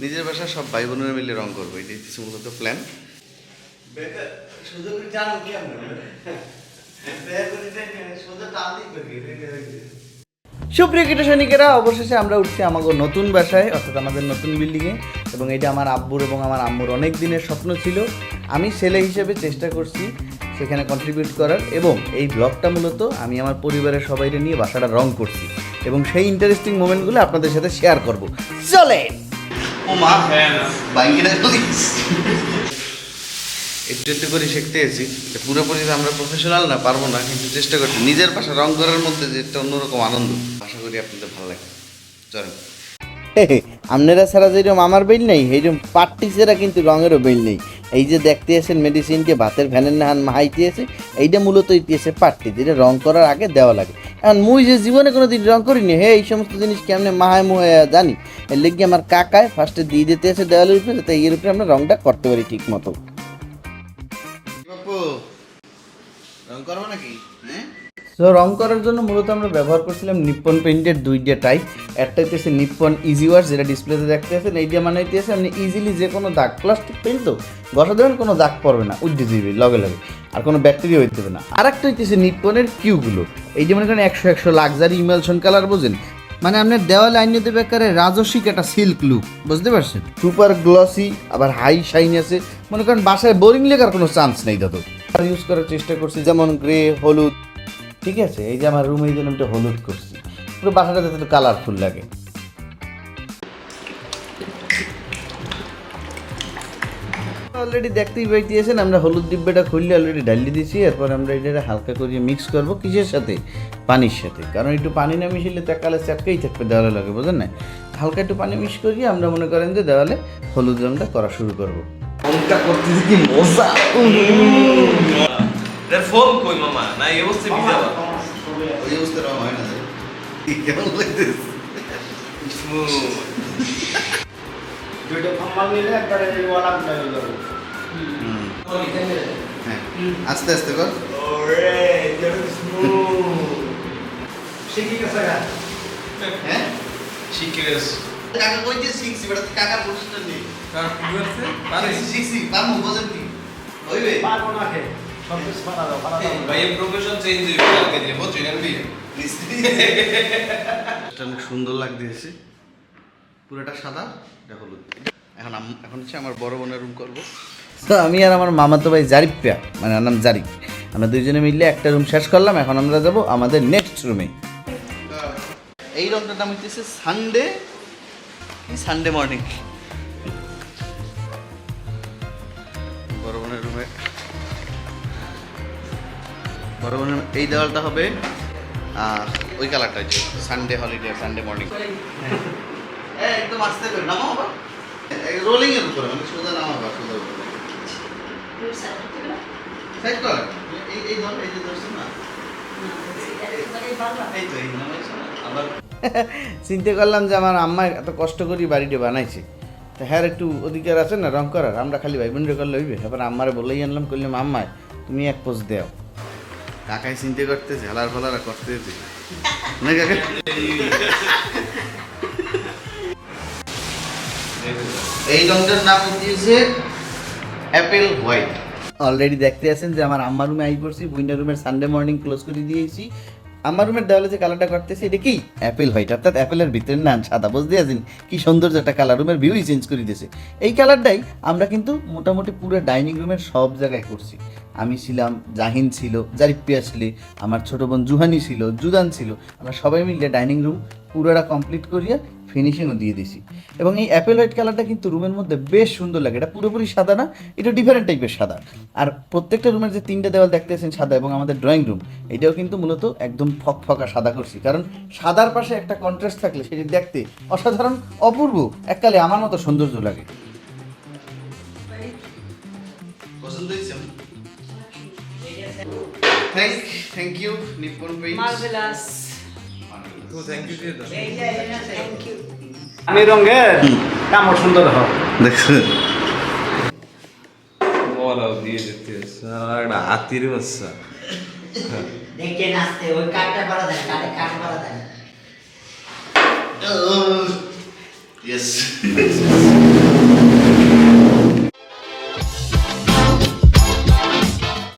নিজের বাসা সব ভাই বোনেরা মিলে রং করব এটাই কিছু মূলত প্ল্যান সুপ্রিয় কীটসৈনিকেরা অবশেষে আমরা উঠছি আমাদের নতুন বাসায় অর্থাৎ আমাদের নতুন বিল্ডিংয়ে এবং এটা আমার আব্বুর এবং আমার আম্মুর অনেক দিনের স্বপ্ন ছিল আমি ছেলে হিসেবে চেষ্টা করছি সেখানে কন্ট্রিবিউট করার। এবং এই ব্লগটা মূলত আমি আমার পরিবারের সবাইকে নিয়ে বাসাটা রং করছি। এবং সেই ইন্টারেস্টিং মোমেন্টগুলো আপনাদের সাথে শেয়ার করব। চলে ও মা বাইকেটা একটু একটু করে শিখতে এসেছি। পুরোপুরি আমরা প্রফেশনাল না পারব না কিন্তু চেষ্টা করছি। নিজের বাসা রং করার মধ্যে যে একটা অন্যরকম আনন্দ। আশা করি আপনাদের ভালো লাগে চলেন। আপনারা সারা যেরকম আমার বেল নেই এইরকম পার্টিসেরা কিন্তু রঙেরও বেল নেই। এই যে দেখতে আসেন মেডিসিনকে ভাতের ভ্যানের নাহান মাহাইতে আছে এইটা মূলত ইতিহাসে পার্টি যেটা রং করার আগে দেওয়া লাগে। এখন মুই যে জীবনে কোনো দিন রং করিনি, হে, এই সমস্ত জিনিস কেমনে মাহায় মুহায় জানি? এর লেগে আমার কাকায় ফার্স্টে দিয়ে দিতে আছে দেওয়ালের উপরে, যাতে এর উপরে আমরা রংটা করতে পারি ঠিক মতো রং করব নাকি? হ্যাঁ? তো রং করার জন্য মূলত আমরা ব্যবহার করছিলাম নিপ্পন পেইন্টের দুইটা টাইপ একটা হচ্ছে নিপ্পন ইজি ওয়াশ যেটা ডিসপ্লেতে দেখতে আছেন এইটা মানে হইতেছে আপনি ইজিলি যে কোনো দাগ প্লাস্টিক পেইন্ট তো ঘষা দেবেন, কোনো দাগ পড়বে না উজ্জে দিবে, লগে লগে। আর কোনো ব্যাকটেরিয়া হইতে হবে না। আর একটা হইতেছে নিপ্পনের কিউগুলো এই যে মনে করেন একশো একশো লাক্সারি ইমালশন কালার বোঝেন? মানে আপনার দেওয়ালে আইনে দেবে একেবারে রাজস্বিক একটা সিল্ক লুক বুঝতে পারছেন? সুপার গ্লসি আবার হাই শাইন আছে। মনে করেন বাসায় বোরিং লেখার কোনো চান্স নেই দাদু ইউজ করার চেষ্টা করছি, যেমন গ্রে হলুদ। ঠিক আছে, এই যে আমার রুমে এই জন্য একটু হলুদ করছি। পুরো বাসাটা যাতে একটু কালারফুল লাগে। অলরেডি দেখতেই পাইতেছেন, আমরা হলুদ ডিব্বাটা খুললে অলরেডি ডালিয়ে দিয়েছি এরপর আমরা এটা হালকা করে মিক্স করব কিসের সাথে? পানির সাথে। কারণ একটু পানি না মিশিয়ে তাকালে চাটকেই থাকবে, দেওয়ালে লাগে বোঝেন না? হালকা একটু পানি মিক্স করিয়ে আমরা মনে করেন যে দেওয়ালে হলুদ রংটা করা শুরু করব। করতে কি এটার ফোন কই মামা? না এই অবস্থায় ওই অবস্থা রং হয় না কেমন লাগতেছে দুইটা খাম্বার নিলে একবারে ওয়ালা যাবে। আস্তে আস্তে কর। ওরে এটা গেছে হ্যাঁ? শিখে গেছে কাকা কই যে শিখছি কাকা প্রশ্ন নেই কার কি পারে শিখছি পারমু বোঝেন কি? হইবে পারব না খে সব কিছু ভাই প্রফেশন চেঞ্জ কালকে অনেক সুন্দর লাগতেছে। পুরোটা সাদা এটা হলুদ। এখন এখন হচ্ছে আমার বড় বোনের রুম করব। তো আমি আর আমার মামাতো ভাই জারিফিয়া মানে আমার নাম জারিফ। আমরা দুইজনে মিলে একটা রুম শেষ করলাম এখন আমরা যাব আমাদের নেক্সট রুমে এই রংটার নাম হচ্ছে সানডে সানডে মর্নিং বড় এই দেওয়ালটা হবে ওই কালারটা হচ্ছে সানডে হলিডে সানডে মর্নিং একদম আস্তে করে নামো আবার। রোলিং এর উপরে মানে সোজা নামা আবার সোজা উপরে। সাইড কর এই এই ধর এই যে ধরছো না? এই তো এই আবার। চিন্তা করলাম যে আমার আম্মা এত কষ্ট করি বাড়িটা বানাইছে। তো হ্যাঁ একটু অধিকার আছে না রং করার আমরা খালি ভাই বোনরে করলে হইবে এবার আম্মারে বলেই আনলাম করলাম আম্মায় তুমি এক পোজ দেও। কাকাই চিন্তা করতে ঝালার ফালার করতে না। কাকা? এই রংটার নাম দিয়েছে অ্যাপেল হোয়াইট অলরেডি দেখতে আছেন যে আমার আম্মা রুমে আই পড়ছি উইন্ডো রুমের সানডে মর্নিং ক্লোজ করে দিয়েছি। আমার রুমের দেওয়ালে যে কালারটা করতেছে, এটা কি? অ্যাপেল হোয়াইট অর্থাৎ অ্যাপেলের ভিতরে না সাদা, বুঝতে আছেন কি সৌন্দর্য একটা কালার রুমের ভিউই চেঞ্জ করে দিয়েছে। এই কালারটাই আমরা কিন্তু মোটামুটি পুরো ডাইনিং রুমের সব জায়গায় করছি। আমি ছিলাম, জাহিন ছিল জারিপিয়া ছিল, আমার ছোট বোন জুহানি ছিল, জুদান ছিল। আমরা সবাই মিলে ডাইনিং রুম পুরোটা কমপ্লিট করিয়া ফিনিশিংও দিয়ে দিছি। এবং এই অ্যাপেল হোয়াইট কালারটা কিন্তু রুমের মধ্যে বেশ সুন্দর লাগে। এটা পুরোপুরি সাদা না, এটা ডিফারেন্ট টাইপের সাদা। আর প্রত্যেকটা রুমের যে তিনটা দেওয়াল দেখতেছেন, সাদা এবং আমাদের ড্রয়িং রুম এটাও কিন্তু মূলত একদম ফকফকা সাদা করছি। কারণ সাদার পাশে একটা কন্ট্রাস্ট থাকলে সেটি দেখতে অসাধারণ, অপূর্ব, এককালে আমার মতো সৌন্দর্য লাগে। Thank thank you Nippon paints Marvelous. ও থ্যাংক ইউ দিয়ে দাও Thank you. আমি রঙের কামড় সুন্দর হয় দেখছ মোরাও দিয়ে দিতে একটা হাতির বাচ্চা। দেখে নাচতে ওই কাঠটা পারা দেয় কাঠে কাঠ পারা দেয় ইয়েস